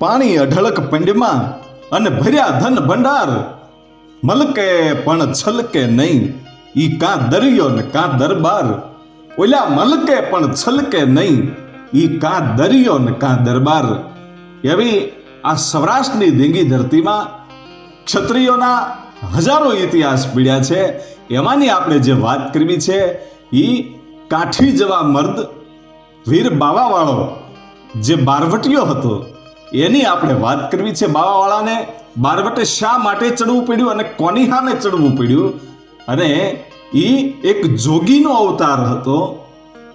પાણી અઢળક પિંડમાં અને ભર્યા ધન ભંડાર. મલકે પણ છલકે નહીં, ઈ કાં દરિયો ને કાં દરબાર. ઓલા મલકે પણ છલકે નહીં, ઈ કાં દરિયો ને કાં દરબાર. એવી આ સૌરાષ્ટ્રની ધીંગી ધરતીમાં ક્ષત્રિયોના હજારો ઇતિહાસ પીડ્યા છે. એમાંની આપણે જે વાત કરવી છે એ કાઠી જેવા મર્દ વીર બાવાવાળો જે બારવટીયો હતો એની આપણે વાત કરવી છે બાવાવાળાને બારવટે શા માટે ચડવું પડ્યું અને કોની સામે ચડવું પડ્યું? અને એ એક જોગીનો અવતાર હતો,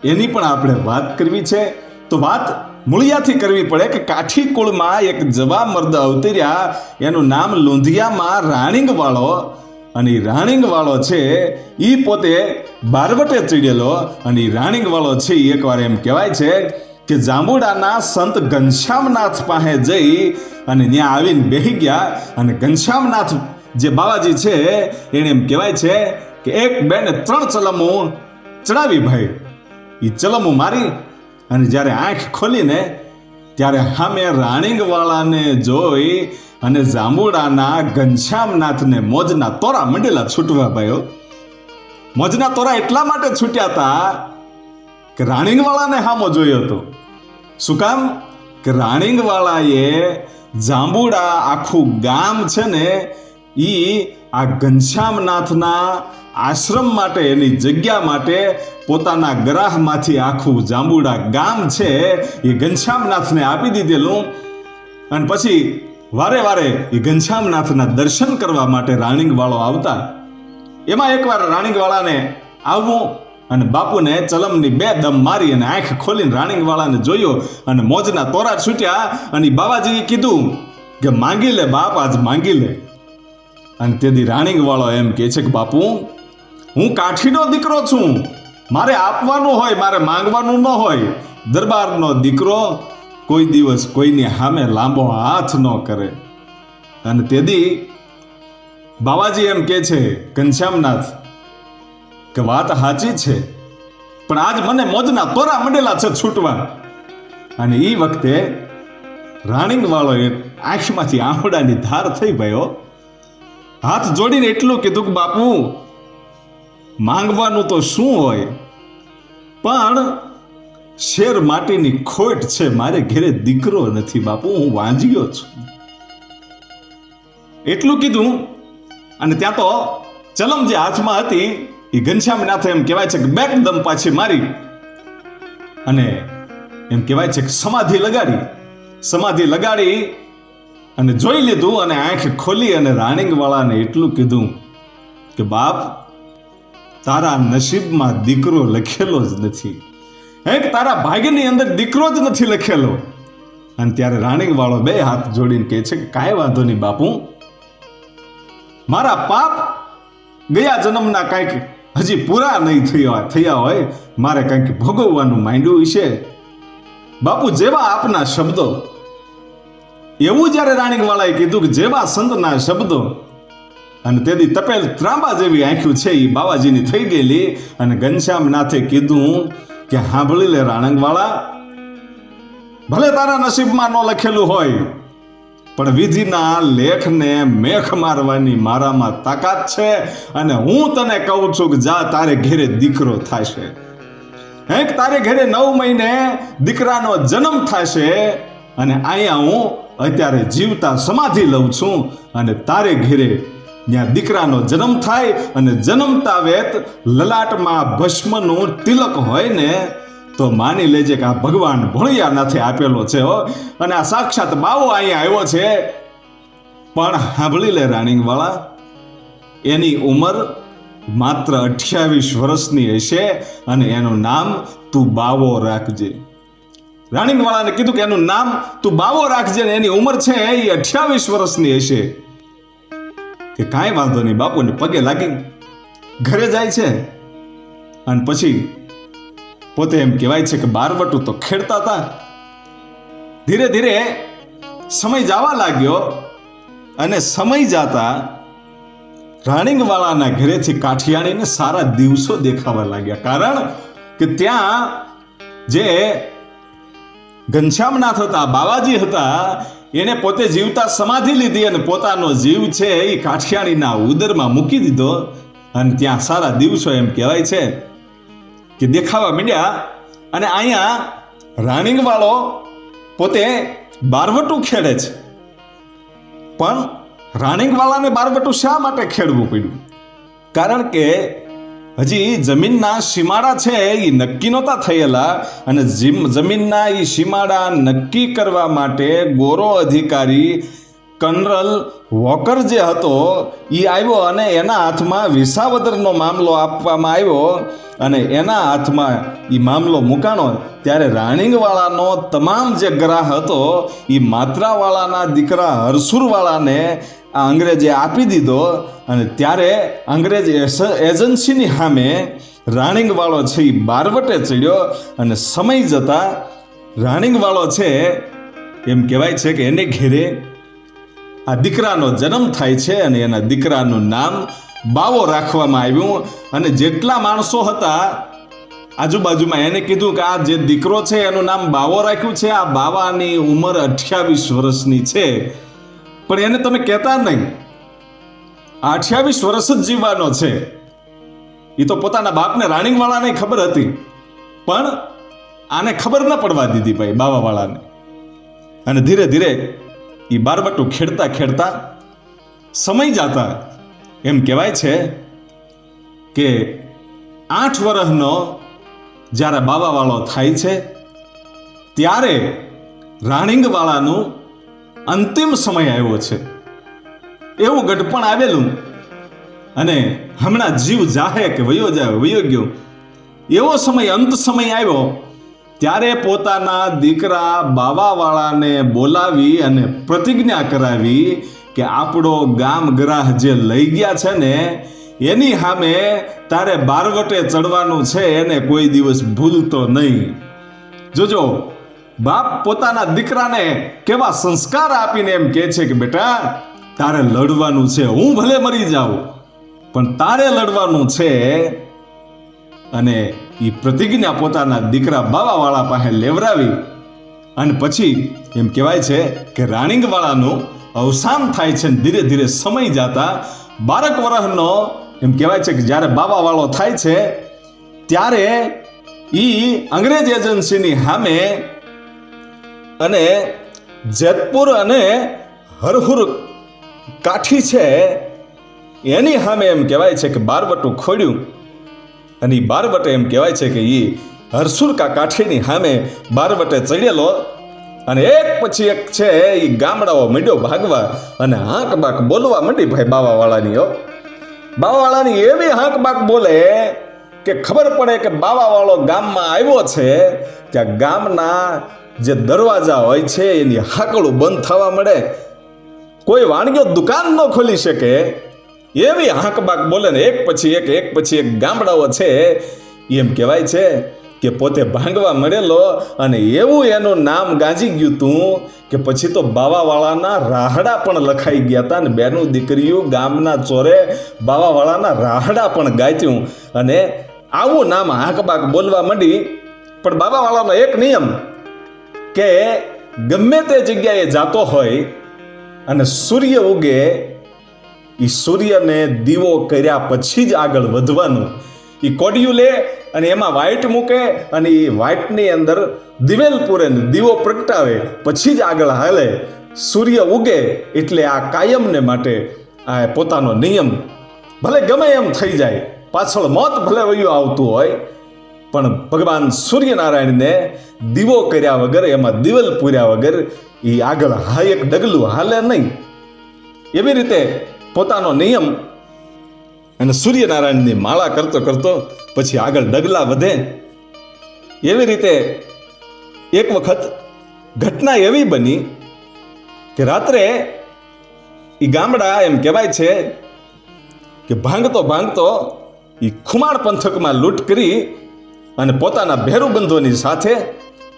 એની પણ આપણે વાત કરવી છે. તો વાત મૂળિયાથી કરવી પડે કે કાઠી કુળમાં એક જવા મર્દ અવતર્યા, એનું નામ લોંધિયામાં રાણીંગવાળો. અને રાણીંગવાળો છે એ પોતે બારવટે ચડેલો, અને રાણીંગવાળો છે એકવાર એમ કહેવાય છે કે જાંબુડાના સંત ઘનશ્યામનાથ પાસે જઈ અને ત્યાં આવીને બેહી ગયા અને ઘનશ્યામનાથ જે બાવાજી છે એને એમ કહેવાય છે કે એક, બે ને ત્રણ ચલમો ચડાવી ભાઈ. એ ચલમો મારી અને જ્યારે આંખ ખોલીને ત્યારે સામે રાણીંગવાળાને જોઈ અને જાંબુડાના ઘનશ્યામનાથને મોજના તોરા મંડેલા છૂટવા ભાઈઓ મોજના તોરા એટલા માટે છૂટ્યા હતા કે રાણીંગવાળાને હામો જોયો હતો શું કામ? કે રાણીંગવાળાએ જાંબુડા આખું ગામ છે ને એ આ ઘનશ્યામનાથના આશ્રમ માટે, એની જગ્યા માટે પોતાના ગ્રાહમાંથી આખું જાંબુડા ગામ છે, એ ઘનશ્યામનાથને આપી દીધેલું. અને પછી વારે વારે એ ઘનશ્યામનાથના દર્શન કરવા માટે રાણીંગવાળો આવતા. એમાં એકવાર રાણીંગવાળાને આવવું અને બાપુને ચલમની બે દમ મારી અને આંખ ખોલીને રાણીંગવાળાને જોયો અને મોજના તોરા છૂટ્યા અને બાબાજીએ કીધું કે માંગી લે બાપ, આજ માંગી લે. અને તેથી રાણીંગવાળો એમ કહે છે કે, બાપુ, હું કાઠીનો દીકરો છું. મારે આપવાનું હોય, મારે માંગવાનું ન હોય. દરબારનો દીકરો કોઈ દિવસ કોઈની સામે લાંબો હાથ ન કરે. અને તેથી બાવાજી એમ કહે છે, ઘનશ્યામનાથ કે વાત સાચી છે. પણ આજ મને મોજના તોરા મંડેલા છે છૂટવા. અને એ વખતે રાણીંગવાળોએ આંખમાંથી આંખડાની ધાર થઈ ગયો. હાથ જોડીને એટલું કીધું કે, બાપુ, માંગવાનું તો શું હોય? પણ શેર માટીની ખોટ છે, મારે ઘેરે દીકરો નથી, બાપુ, હું વાંજ્યો છું. એટલું કીધું. અને ત્યાં તો ચલમ જે હાથમાં હતી એ ઘનશ્યામનાથે એમ કહેવાય છે કે બેકદમ પાછી મારી અને એમ કહેવાય છે કે સમાધિ લગાડી. સમાધિ લગાડી અને જોઈ લીધું અને આંખ ખોલી અને રાણીંગવાળાને એટલું કીધું કે, બાપ, તારા નસીબમાં દીકરો લખેલો જ નથી. હે તારા ભાગ્યની અંદર દીકરો જ નથી લખેલો. અને ત્યારે રાણીંગવાળો બે હાથ જોડીને કહે છે કે, કાંઈ વાંધો નહીં બાપુ. મારા પાપ ગયા જન્મના કાંઈક હજી પૂરા નહીં થયા થયા હોય, મારે કંઈક ભોગવવાનું માંડ્યું છે બાપુ, જેવા આપના શબ્દો, એવું જ્યારે રાણીકવાળાએ કીધું કે જેવા સંતના શબ્દો, અને તેથી તપેલ ત્રાંબા જેવી આંખ્યું છે એ બાવાજીની થઈ ગયેલી, અને ઘનશ્યામનાથે કીધું કે સાંભળી લે રાણંગવાળા ભલે તારા નસીબમાં ન લખેલું હોય પણ વિધિના લેખને મેખ મારવાની મારામાં તાકાત છે અને હું તને કહું છું કે જા, તારે ઘેરે દીકરો થશે. હેક, તારે ઘેરે નવ મહિને દીકરાનો જન્મ થશે અને અહીંયા હું અત્યારે જીવતા સમાધિ લઉં છું અને તારે ઘેરે ત્યાં દીકરાનો જન્મ થાય અને જન્મતા વેત લલાટમાં ભસ્મનું તિલક હોય ને તો માની લેજે કે આ ભગવાન ભોળિયાનાથે આપેલો છે, હો. અને આ સાક્ષાત બાવો અહીંયા આવ્યો છે. પણ સાંભળી લે રાણીંગવાળા એની ઉંમર માત્ર અઠ્યાવીસ વર્ષની હશે અને એનું નામ તું બાવો રાખજે. રાણીંગવાળાને કીધું કે એનું નામ તું બાવો રાખજે ને એની ઉંમર છે એ અઠ્યાવીસ વર્ષની હશે. કે કાંઈ વાંધો નહીં બાપુને પગે લાગી. ઘરે જાય છે. અને પછી પોતે એમ કહેવાય છે કે બારવટું તો ખેડતા હતા. ધીરે ધીરે સમય જવા લાગ્યો અને સમય જાતા રાણીંગવાળાના ઘરેથી કાઠિયાણીને સારા દિવસો દેખાવા લાગ્યા. કારણ કે ત્યાં જે ઘનશ્યામનાથ હતા, બાવાજી હતા, એને પોતે જીવતા સમાધિ લીધી અને પોતાનો જીવ છે એ કાઠિયાણીના ઉદરમાં મૂકી દીધો. અને ત્યાં સારા દિવસો એમ કહેવાય છે કે દેખાવા માંડ્યા અને અહીંયા રાણીંગવાળો પોતે બારવટું ખેડે છે. પણ રાણીંગવાળાને બારવટું શા માટે ખેડવું પડ્યું? કારણ કે હજી જમીનના સીમાડા છે એ નક્કી નહોતા થયેલા અને જમીનના એ સીમાડા નક્કી કરવા માટે ગોરો અધિકારી કર્નલ વોકર જે હતો એ આવ્યો અને એના હાથમાં વિસાવદરનો મામલો આપવામાં આવ્યો અને એના હાથમાં એ મામલો મુકાણો. ત્યારે રાણીંગવાળાનો તમામ જે ગ્રાહ હતો એ માત્રાવાળાના દીકરા હરસુરવાળાને આ અંગ્રેજે આપી દીધો અને ત્યારે અંગ્રેજ એજન્સીની સામે રાણીંગવાળો છે એ બારવટે ચડ્યો અને સમય જતાં રાણીંગવાળો છે, એમ કહેવાય છે કે એને ઘેરે આ દીકરાનો જન્મ થાય છે અને એના દીકરાનું નામ બાવો રાખવામાં આવ્યું અને જેટલા માણસો હતા, આજુબાજુમાં એને કીધું કે આ જે દીકરો છે, એનું નામ બાવો રાખ્યું છે, આ બાવાની ઉંમર અઠ્યાવીસ વર્ષની છે. પણ એને તમે કહેતા નહીં, આ અઠ્યાવીસ વર્ષ જ જીવવાનો છે. એ તો પોતાના બાપને રાણીવાળાને ખબર હતી, પણ આને ખબર ન પડવા દીધી ભાઈ બાવાવાળાને. અને ધીરે ધીરે એ બારબટું ખેડતા ખેડતા સમય જાતા એમ કહેવાય છે કે આઠ વર્ષનો જ્યારે બાવાવાળો થાય છે, ત્યારે રાણીંગવાળાનું અંતિમ સમય આવ્યો છે. એવું ગઢપણ આવેલું અને હમણાં જીવ જાહે કે વયો જાય, વયો ગયો. એવો સમય, અંત સમય આવ્યો ત્યારે પોતાના દીકરા બાવાવાળાને બોલાવી અને પ્રતિજ્ઞા કરાવી કે આપણો ગામ ગ્રાહ જે લઈ ગયા છે ને, એની સામે તારે બારવટે ચડવાનું છે, એને કોઈ દિવસ ભૂલતો નહીં. જોજો, બાપ પોતાના દીકરાને કેવા સંસ્કાર આપીને એમ કહે છે કે, બેટા, તારે લડવાનું છે, હું ભલે મરી જાઉં, પણ તારે લડવાનું છે. અને એ પ્રતિજ્ઞા પોતાના દીકરા બાવાવાળા પાસે લેવરાવી. અને પછી એમ કહેવાય છે કે રાણીંગવાળાનું અવસાન થાય છે ધીરે ધીરે સમય જતા બારક વરહનો એમ કહેવાય છે કે જ્યારે બાવાવાળો થાય છે, ત્યારે એ અંગ્રેજ એજન્સીની સામે અને જેતપુર અને હરહુર કાઠી છે, એની સામે એમ કહેવાય છે કે બારવટું ખોડ્યું. અને એ બારવટે એમ કહેવાય છે કે એ હરસુરકા કાઠીની સામે બારવટે ચડેલો અને એક પછી એક છે એ ગામડાઓ મંડ્યો ભાગવા અને હાંક બાક બોલવા માંડી ભાઈ બાવાવાળાની, હો. બાવાવાળાની એવી હાંક બાક બોલે કે ખબર પડે કે બાવાવાળો ગામમાં આવ્યો છે કે ગામના જે દરવાજા હોય છે એની હાકડું બંધ થવા મળે. કોઈ વાણગીઓ દુકાન ન ખોલી શકે એવી હાંકબાક બોલે ને, એક પછી એક એક પછી એક ગામડાઓ છે, એમ કહેવાય છે કે પોતે ભાંગવા મળેલો અને એવું એનું નામ ગાંજી ગયું તું કે પછી તો બાવાવાળાના રાહડા પણ લખાઈ ગયા હતા અને બેનું દીકરીઓ ગામના ચોરે બાવાવાળાના રાહડા પણ ગાચ્યું અને આવું નામ હાંકબાક બોલવા માંડી, પણ બાવાવાળાનો એક નિયમ કે ગમે તે જગ્યાએ જાતો હોય અને સૂર્ય ઉગે એ સૂર્યને દીવો કર્યા પછી જ આગળ વધવાનું. એ કોડિયું લે અને એમાં વાઇટ મૂકે અને એ વાઇટની અંદર દિવેલ પૂરે દીવો પ્રગટાવે, પછી જ આગળ હાલે. સૂર્ય ઉગે એટલે આ કાયમને માટે આ પોતાનો નિયમ. ભલે ગમે એમ થઈ જાય, પાછળ મોત ભલે વયું આવતું હોય, પણ ભગવાન સૂર્યનારાયણને દીવો કર્યા વગર, એમાં દિવેલ પૂર્યા વગર એ આગળ હા એક ડગલું હાલે નહીં. એવી રીતે પોતાનો નિયમ અને સૂર્યનારાયણની માળા કરતો કરતો પછી આગળ ડગલા વધે. એવી રીતે એક વખત ઘટના એવી બની કે રાત્રે એ ગામડા એમ કહેવાય છે કે ભાંગતો ભાંગતો એ ખુમાણ પંથકમાં લૂંટ કરી અને પોતાના ભેરુબંધોની સાથે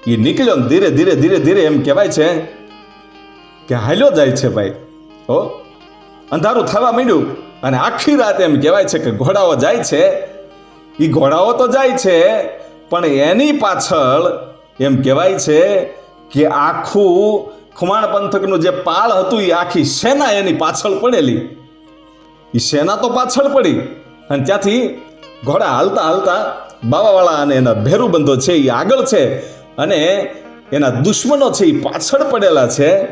એ નીકળ્યો ધીરે ધીરે ધીરે ધીરે એમ કહેવાય છે કે હાલ્યો જાય છે ભાઈ. હો? અંધારું થવા માંડ્યું. અને આખી રાત એમ કહેવાય છે કે ઘોડાઓ જાય છે. એ ઘોડાઓ તો જાય છે, પણ એની પાછળ એમ કહેવાય છે કે આખું ખુમાણ પંથકનું જે પાળ હતું એ આખી સેના એની પાછળ પડેલી. એ સેના તો પાછળ પડી. અને ત્યાંથી ઘોડા હાલતા હાલતા બાવાવાળા અને એના ભેરુબંધો છે એ આગળ છે. અને એના દુશ્મનો છે એ પાછળ પડેલા છે.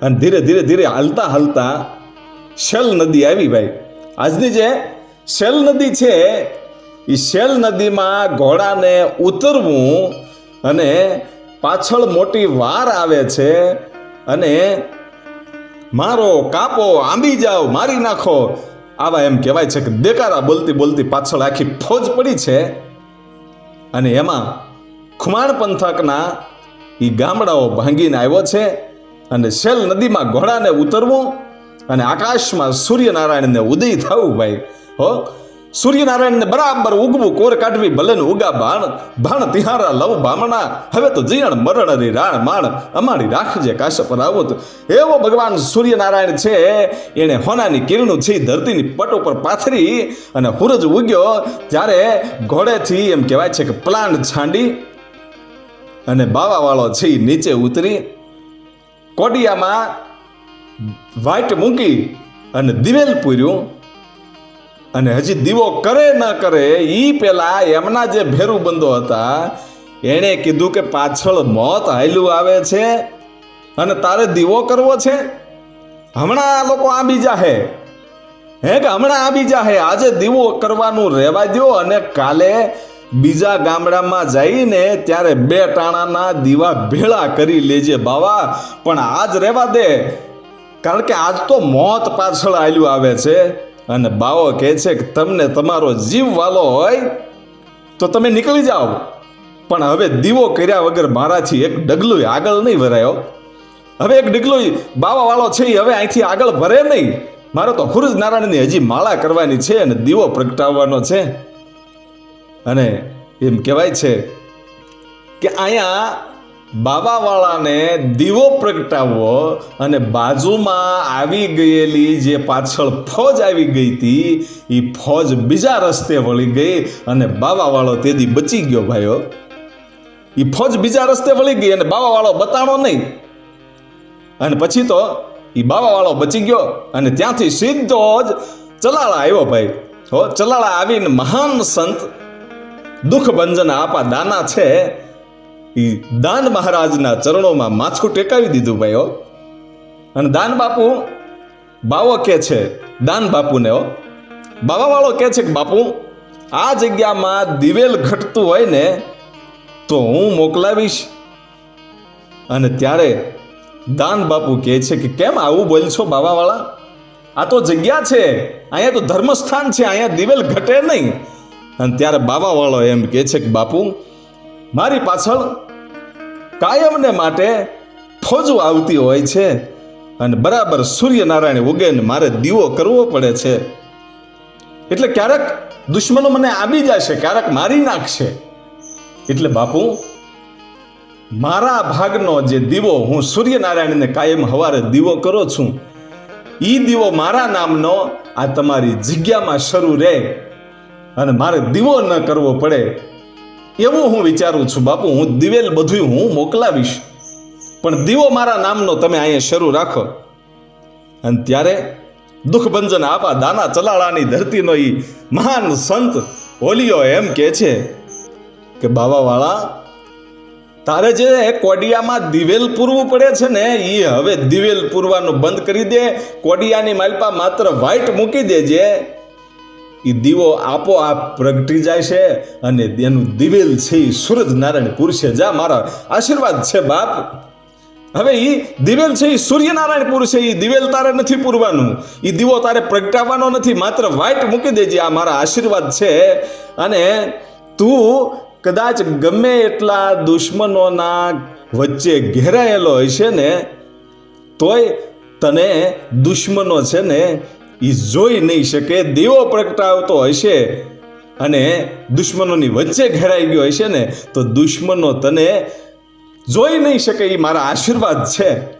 અને ધીરે ધીરે ધીરે હાલતા હાલતા શેલ નદી આવી ભાઈ. આજની જે શેલ નદી છે, એ શેલ નદીમાં ઘોડાને ઉતરવું અને પાછળ મોટી વાર આવે છે અને મારો કાપો આંબી જાઓ મારી નાખો. આવા એમ કહેવાય છે કે દેકારા બોલતી બોલતી પાછળ આખી ફોજ પડી છે અને એમાં ખુમાણ પંથકના એ ગામડાઓ ભાંગીને આવ્યો છે અને શેલ નદીમાં ઘોડાને ઉતરવું અને આકાશમાં સૂર્યનારાયણને ઉદય થવું ભાઈ, હો? સૂર્યનારાયણને બરાબર ઉગવું, કોર કાઢવી, ભલેને ઉગા બાણ ભાણ તિહારા લવ ભામણા, હવે તો જીણ મરણ રે રાણ માણ, અમારી રાખજે કાશપ રાવત. એવો ભગવાન સૂર્યનારાયણ છે એણે હોનાની કિરણું છે, ધરતીની પટ ઉપર પાથરી અને હુરજ ઉગ્યો ત્યારે ઘોડેથી એમ કહેવાય છે કે પ્લાન્ટ છાંડી અને બાવાવાળો છે નીચે ઉતરી. કોડિયામાં વાઈટ મૂકી અને દિવેલ પૂર્યું. અને હજી દીવો કરે ન કરે એ પેલા એમના જે ભેરુબંધો હતા, એણે કીધું કે પાછળ મોત હાયલું આવે છે અને તારે દીવો કરવો છે? હમણાં આ લોકો આ બીજા હે હે કે હમણાં આ બીજા હે આજે દીવો કરવાનું રહેવા દો અને કાલે બીજા ગામડામાં જઈને ત્યારે બે ટાણાના દીવા ભેળા કરી લેજે બાવા, પણ આજ રહેવા દે. કારણ કે આજ તો મોત પાછળ આલ્યું આવે છે અને બાવો કહે છે કે તમને તમારો જીવ વાલો હોય તો તમે નીકળી જાઓ. પણ હવે દીવો કર્યા વગર મારાથી એક ડગલું આગળ નહીં ભરાયો હવે એક ડગલું બાવા વાળો છે હવે અહીંથી આગળ ભરે નહીં. મારે તો હુરજ નારાયણની હજી માળા કરવાની છે અને દીવો પ્રગટાવવાનો છે. અને એમ કહેવાય છે કે અહીંયા બાબાવાળાને દીવો પ્રગટાવવો અને બાજુમાં આવી ગયેલી જે પાછળ ફોજ આવી ગઈ હતી એ ફોજ બીજા રસ્તે વળી ગઈ અને બાબાવાળો તેદી બચી ગયો ભાઈઓ. એ ફોજ બીજા રસ્તે વળી ગઈ અને બાબાવાળો બતાણો નહીં. અને પછી તો એ બાબાવાળો બચી ગયો અને ત્યાંથી સીધો જ ચલાળા આવ્યો ભાઈ. હો, ચલાળા આવીને મહાન સંત દુઃખ ભંજન આપા દાના છે. એ દાન મહારાજના ચરણોમાં માથું ટેકાવી દીધું ભાઈઓ અને દાન બાપુ, બાવો કે છે, દાન બાપુને હો. બાવાવાળો કે છે કે, બાપુ, આ જગ્યામાં દિવેલ ઘટતું હોય ને, તો હું મોકલાવીશ. અને ત્યારે દાન બાપુ કહે છે કે, કેમ આવું બોલ છો બાવાવાળા? આ તો જગ્યા છે, અહીંયા તો ધર્મસ્થાન છે, અહીંયા દિવેલ ઘટે નહીં. અને ત્યારે બાવાવાળો એમ કહે છે કે, બાપુ, મારી પાછળ કાયમને માટે ફોજો આવતી હોય છે અને બરાબર સૂર્યનારાયણ ઉગે ને મારે દીવો કરવો પડે છે. એટલે ક્યારેક દુશ્મનો મને આબી જશે, ક્યારેક મારી નાખશે. એટલે બાપુ, મારા ભાગનો જે દીવો હું સૂર્યનારાયણને કાયમ હવારે દીવો કરો છું એ દીવો મારા નામનો આ તમારી જગ્યામાં શરૂ રહે અને મારે દીવો ન કરવો પડે એવું હું વિચારું છું, બાપુ, હું દિવેલ બધું હું મોકલાવીશ. પણ દીવો મારા નામનો તમે અહીંયા શરૂ રાખો. અને ત્યારે દુઃખભંજન આપા દાના ચલાળાની ધરતીનો એ મહાન સંત હોલિયો એમ કે છે કે, બાવાવાળા, તારે જે કોડિયામાં દિવેલ પૂરવું પડે છે ને એ હવે દિવેલ પૂરવાનું બંધ કરી દે, કોડિયાની માલપા માત્ર વ્હાઈટ મૂકી દેજે. એ દીવો આપોઆપ પ્રગટી જાય છે અને એનું દિવેલ છે એ સૂરજ નારાયણ પુરુષે જા, મારા આશીર્વાદ છે બાપ. હવે એ દિવેલ છે એ સૂર્યનારાયણ પુરુષ છે એ દિવેલ તારે નથી પૂરવાનું. એ દીવો તારે પ્રગટાવવાનો નથી, માત્ર વાઇટ મૂકી દેજે, આ મારા આશીર્વાદ છે. અને તું કદાચ ગમે એટલા દુશ્મનોના વચ્ચે ઘેરાયેલો હશે ને, તોય તને દુશ્મનો છે ને એ જોઈ નહીં શકે, દીવો પ્રગટાવતો હશે અને દુશ્મનોની વચ્ચે ઘેરાઈ ગયો હશે ને, તો દુશ્મનો તને જોઈ નહીં શકે એ મારા આશીર્વાદ છે.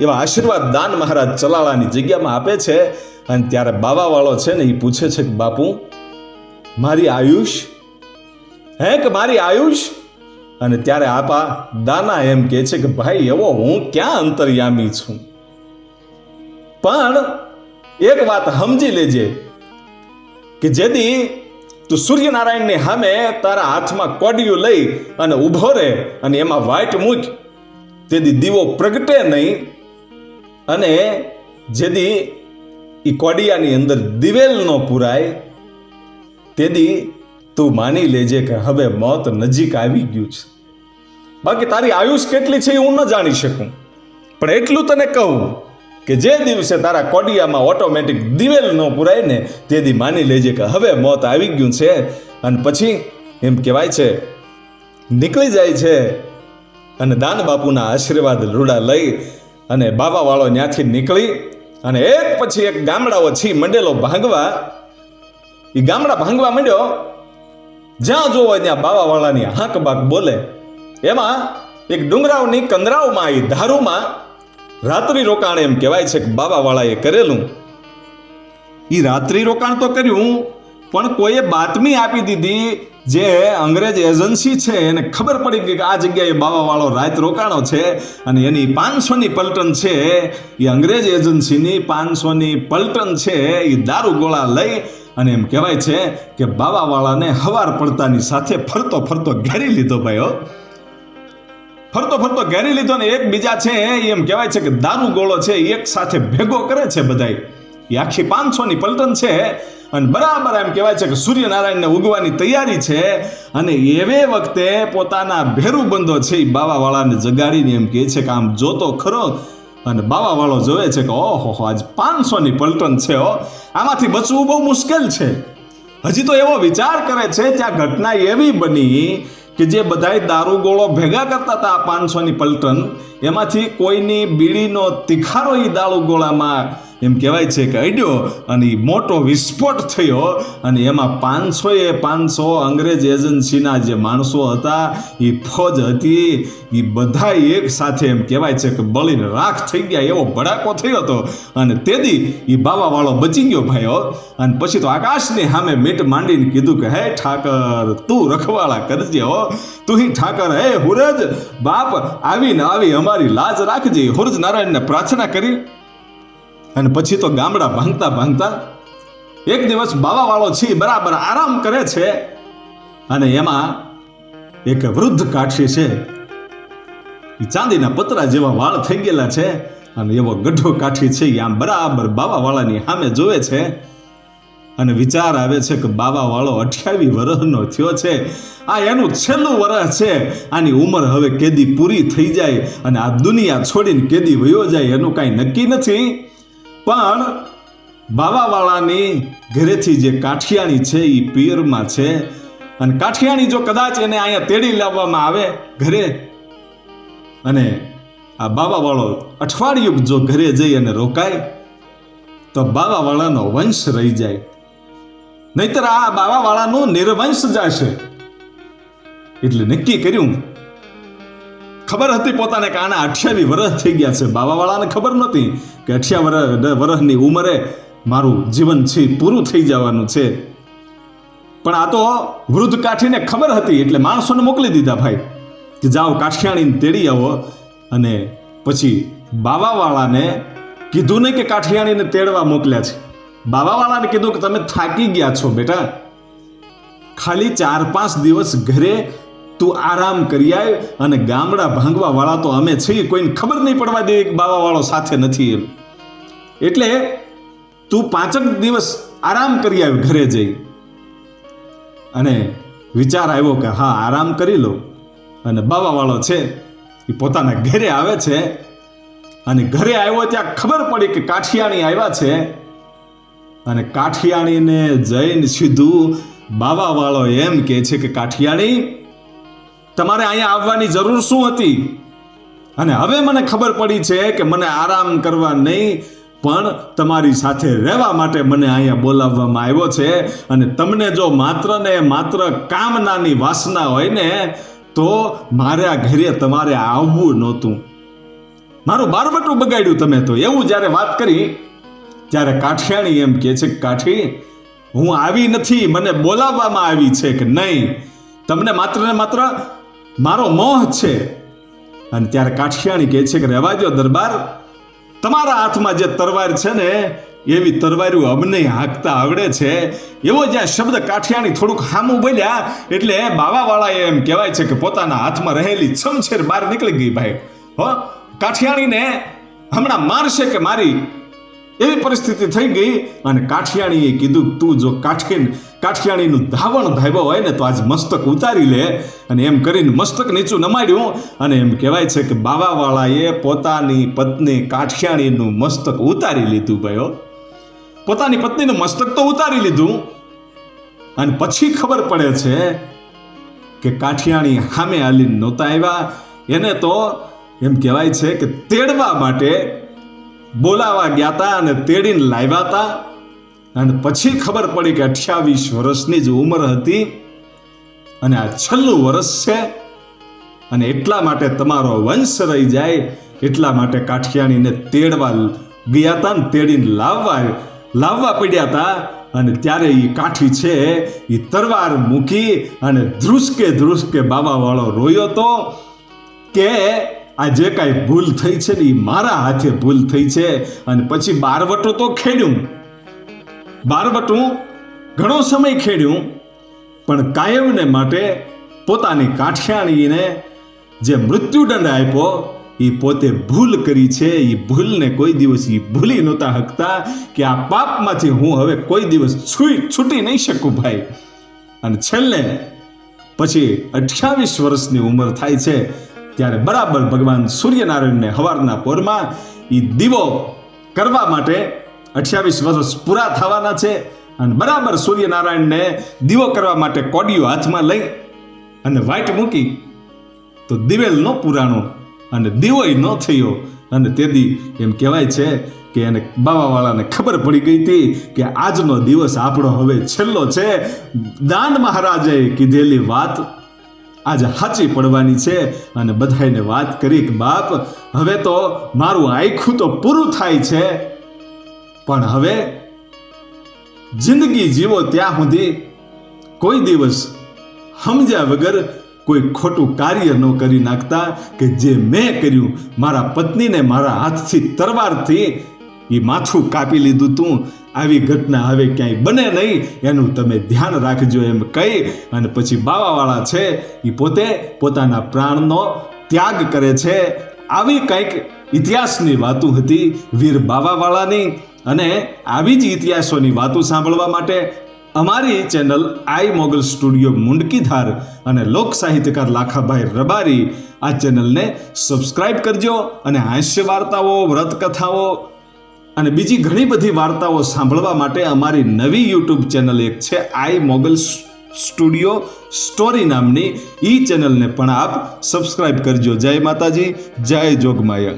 એવા આશીર્વાદ દાન મહારાજ ચલાળાની જગ્યામાં આપે છે અને ત્યારે બાવાવાળો છે ને એ પૂછે છે કે બાપુ, મારી આયુષ? હે કે મારી આયુષ? અને ત્યારે આપા દાના એમ કહે છે કે, ભાઈ, એવો હું ક્યાં અંતર્યામી છું? પણ એક વાત સમજી લેજે કે જેદી તું સૂર્યનારાયણની સામે તારા હાથમાં કોડિયું લઈ અને ઊભો રહે અને એમાં વાઈટ મૂક તેથી દીવો પ્રગટે નહીં અને જેદી એ કોડિયાની અંદર દિવેલ ન પુરાય તેથી તું માની લેજે કે હવે મોત નજીક આવી ગયું છે. બાકી તારી આયુષ કેટલી છે એ હું ન જાણી શકું. પણ એટલું તને કહું કે જે દિવસે તારા કોડિયામાં ઓટોમેટિક દિવેલ ન પુરાય ને તેથી માની લેજે કે હવે મોત આવી ગયું છે. અને પછી એમ કહેવાય છે, નીકળી જાય છે અને દાન બાપુના આશીર્વાદ રૂડા લઈ અને બાબાવાળો ત્યાંથી નીકળી અને એક પછી એક ગામડાઓ છી મંડેલો ભાંગવા. એ ગામડા ભાંગવા માંડ્યો. જ્યાં જોવો ત્યાં બાવાવાળાની હાંક બાક બોલે. એમાં એક ડુંગરાવની કંદરાવમાં એ ધારુમાં રાત્રિ રોકાણ એમ કહેવાય છે કે બાબાવાળાએ કરેલું. એ રાત્રિ રોકાણ તો કર્યું, પણ કોઈએ બાતમી આપી દીધી જે અંગ્રેજ એજન્સી છે, એને ખબર પડી ગઈ કે આ જગ્યાએ બાવાવાળો રાત રોકાણો છે અને એની પાંચસોની પલટન છે. એ અંગ્રેજ એજન્સીની પાંચસોની પલટન છે એ દારૂ ગોળા લઈ અને એમ કહેવાય છે કે બાવાવાળાને હવાર પડતાની સાથે ફરતો ફરતો ઘેરી લીધો ભાઈઓ ફરતો ફરતો ઘેરી લીધો ને એકબીજા છે, એમ કહેવાય છે કે દારૂ ગોળો છે એક સાથે ભેગો કરે છે બધાય. એ આખી પાંચસોની પલટન છે અને બરાબર એમ કહેવાય છે કે સૂર્યનારાયણને ઉગવાની તૈયારી છે અને એવે વખતે પોતાના ભેરું બંધો છે એ બાવાવાળાને જગાડીને એમ કહે છે કે આમ જોતો ખરો અને બાવાવાળો જોવે છે કે ઓહો આજ પાંચસોની પલટન છે હો. આમાંથી બચવું બહુ મુશ્કેલ છે. હજી તો એવો વિચાર કરે છે, ત્યાં ઘટના એવી બની કે જે બધાય દારૂ ગોળો ભેગા કરતા હતા પાંચસોની પલટન, એમાંથી કોઈની બીડીનો તિખારો એ દારૂ ગોળામાં એમ કહેવાય છે કે અડ્યો અને મોટો વિસ્ફોટ થયો અને એમાં પાંચસો એ પાંચસો અંગ્રેજ એજન્સીના જે માણસો હતા એ ફોજ હતી એ બધા એક સાથે એમ કહેવાય છે કે બળીને રાખ થઈ ગયા એવો ભડાકો થયો હતો. અને તેથી એ બાવાવાળો બચી ગયો ભાઈઓ. અને પછી તો આકાશની સામે મીટ માંડીને કીધું કે, હે ઠાકર, તું રખવાળા કરજે હો. તું હી ઠાકર, હે હુરજ, બાપ, આવીને આવી અમારી લાજ રાખજે. હુરજ નારાયણને પ્રાર્થના કરી અને પછી તો ગામડા ભાંગતા ભાંગતા એક દિવસ બાવાવાળો છે બરાબર આરામ કરે છે અને એમાં એક વૃદ્ધ કાઠી છે એ ચાંદીના પતરા જેવા વાળ થઈ ગયેલા છે અને એવો ગઢો કાઠી છે આમ બરાબર બાવાવાળાની સામે જોવે છે અને વિચાર આવે છે કે બાવાવાળો અઠ્યાવી વર્ષનો થયો છે. આ એનું છેલ્લું વર્ષ છે. આની ઉંમર હવે કેદી પૂરી થઈ જાય અને આ દુનિયા છોડીને કેદી વયો જાય એનું કાંઈ નક્કી નથી. પણ બાવાવાળાની ઘરેથી જે કાઠિયાણી છે એ પિયરમાં છે. અને કાઠિયાણી જો કદાચ એને અહીંયા તેડી લાવવામાં આવે ઘરે, અને આ બાવાવાળો અઠવાડિયું જો ઘરે જઈ અને રોકાય, તો બાવાવાળાનો વંશ રહી જાય. નહીતર આ બાવાવાળાનું નિર્વંશ જશે. એટલે નક્કી કર્યું ખબર હતી પોતાને કે આના અઠ્યાવી વર્ષ થઈ ગયા છે. બાવાવાળાને ખબર નહોતી કે અઠ્યા વર્ષ વર્ષની ઉંમરે મારું જીવન છે પૂરું થઈ જવાનું છે. પણ આ તો વૃદ્ધ કાઠીને ખબર હતી, એટલે માણસોને મોકલી દીધા ભાઈ, કે જાઓ કાઠિયાણીને તેડી આવો અને પછી બાવાવાળાને કીધું નહીં કે કાઠિયાણીને તેડવા મોકલ્યા છે. બાવાવાળાને કીધું કે તમે થાકી ગયા છો બેટા. ખાલી ચાર પાંચ દિવસ ઘરે તું આરામ કરી આવ અને ગામડા ભાંગવા વાળા તો અમે છીએ, કોઈને ખબર નહીં પડવા દે કે બાવાવાળો સાથે નથી એમ. એટલે તું પાંચક દિવસ આરામ કરી આવ ઘરે જઈ. અને વિચાર આવ્યો કે હા, આરામ કરી લો અને બાવાવાળો છે, એ પોતાના ઘરે આવે છે. અને ઘરે આવ્યો ત્યાં ખબર પડી કે કાઠિયાણી આવ્યા છે. અને કાઠિયાણીને જઈને સીધું બાવાવાળો એમ કહે છે કે, કાઠિયાણી તમારે અહીંયા આવવાની જરૂર શું હતી? અને હવે મને ખબર પડી છે કે મને આરામ કરવા નહીં, પણ તમારી સાથે રહેવા માટે મને અહીંયા બોલાવવામાં આવ્યો છે. અને તમને જો માત્ર ને માત્ર કામનાની વાસના હોય ને, તો મારા ઘરે તમારે આવવું નહોતું. મારું બારવટું બગાડ્યું તમે તો. એવું જ્યારે વાત કરી, ત્યારે કાઠિયાણી એમ કહે છે, કાઠી, હું આવી નથી, મને બોલાવવામાં આવી છે કે નહીં? તમને માત્ર ને માત્ર મારો મોહ છે. અને ત્યારે કાઠિયાણી કહે છે કે રહેવા દો દરબાર. તમારા હાથમાં જે તરવાર છે ને, એવી તરવારું અમને હાંકતા આવડે છે. એવો જ્યાં શબ્દ કાઠિયાણી થોડુંક હામું બોલ્યા, એટલે બાવાવાળાએ એમ કહેવાય છે કે પોતાના હાથમાં રહેલી છમછેર બહાર નીકળી ગઈ ભાઈ. હો કાઠિયાણીને હમણાં મારશે કે મારી? એવી પરિસ્થિતિ થઈ ગઈ અને કાઠિયાણીએ કીધું, તું જો કાઠીન કાઠિયાણીનું ધાવણ ધાવ્યો હોય ને, તો આજ મસ્તક ઉતારી લે. અને એમ કરીને મસ્તક નીચું નમાડ્યું અને એમ કહેવાય છે કે બાવાવાળાએ પોતાની પત્ની કાઠિયાણીનું મસ્તક ઉતારી લીધું ભાઈઓ પોતાની પત્નીનું મસ્તક તો ઉતારી લીધું. અને પછી ખબર પડે છે કે કાઠિયાણી સામે હાલીને નહોતા આવ્યા. એને તો એમ કહેવાય છે કે તેડવા માટે બોલાવા ગયા હતા અને તેડીને લાવ્યા હતા અને પછી ખબર પડી કે અઠ્યાવીસ વર્ષની જ ઉંમર હતી અને આ છેલ્લું વર્ષ છે અને એટલા માટે તમારો વંશ રહી જાય, એટલા માટે કાઠિયાણીને તેડવા ગયા હતા ને તેડીને લાવવા લાવવા પડ્યા હતા અને ત્યારે એ કાઠી છે એ તરવાર મૂકી અને ધ્રુસકે ધ્રુસકે બાબાવાળો રોયો હતો કે આ જે કાંઈ ભૂલ થઈ છે ને એ મારા હાથે ભૂલ થઈ છે અને પછી બારવટું તો ખેડ્યું. બારવટું ઘણો સમય ખેડ્યું, પણ કાયમને માટે પોતાની કાઠિયાણીને જે મૃત્યુદંડ આપ્યો એ પોતે ભૂલ કરી છે. એ ભૂલને કોઈ દિવસ એ ભૂલી નહોતા હકતા કે આ પાપમાંથી હું હવે કોઈ દિવસ છૂઈ, છૂટી નહીં શકું ભાઈ. અને છેલ્લે, પછી અઠ્યાવીસ વર્ષની ઉંમર થાય છે. ત્યારે બરાબર ભગવાન સૂર્યનારાયણને હવારના પોરમાં એ દીવો કરવા માટે અઠ્યાવીસ વર્ષ પૂરા થવાના છે અને બરાબર સૂર્યનારાયણને દીવો કરવા માટે કોડિયો હાથમાં લઈ અને વાઈટ મૂકી તો દિવેલ ન પુરાણો અને દીવોય ન થયો. અને તેથી એમ કહેવાય છે કે એને બાવાવાળાને ખબર પડી ગઈ હતી કે આજનો દિવસ આપણો હવે છેલ્લો છે. દાન મહારાજે કીધેલી વાત આજે સાચી પડવાની છે અને બધાને વાત કરી કે, બાપ, હવે તો મારું આખું તો પૂરું થાય છે, પણ હવે જિંદગી જીવો ત્યાં સુધી કોઈ દિવસ સમજ્યા વગર કોઈ ખોટું કાર્ય ન કરી નાખતા કે જે મેં કર્યું, મારા પત્નીને મારા હાથથી તરવારથી એ માથું કાપી લીધું તું. આવી ઘટના હવે ક્યાંય બને નહીં, એનું તમે ધ્યાન રાખજો એમ કહી અને પછી બાવાવાળા છે એ પોતે પોતાના પ્રાણનો ત્યાગ કરે છે. આવી કંઈક ઇતિહાસની વાતો હતી વીર બાવાવાળાની અને આવી જ ઇતિહાસોની વાતો સાંભળવા માટે અમારી ચેનલ આઈ મોગલ સ્ટુડિયો મુંડકીધાર અને લોક સાહિત્યકાર લાખાભાઈ રબારી આ ચેનલને સબસ્ક્રાઇબ કરજો અને હાસ્ય વાર્તાઓ વ્રતકથાઓ અને બીજી ઘણી બધી વાર્તાઓ સાંભળવા માટે અમારી નવી યુટ્યુબ ચેનલ એક છે, આઈ મોગલ સ્ટુડિયો સ્ટોરી નામની. ઈ ચેનલને પણ આપ સબસ્ક્રાઈબ કરજો. જય માતાજી, જય જોગમાયા.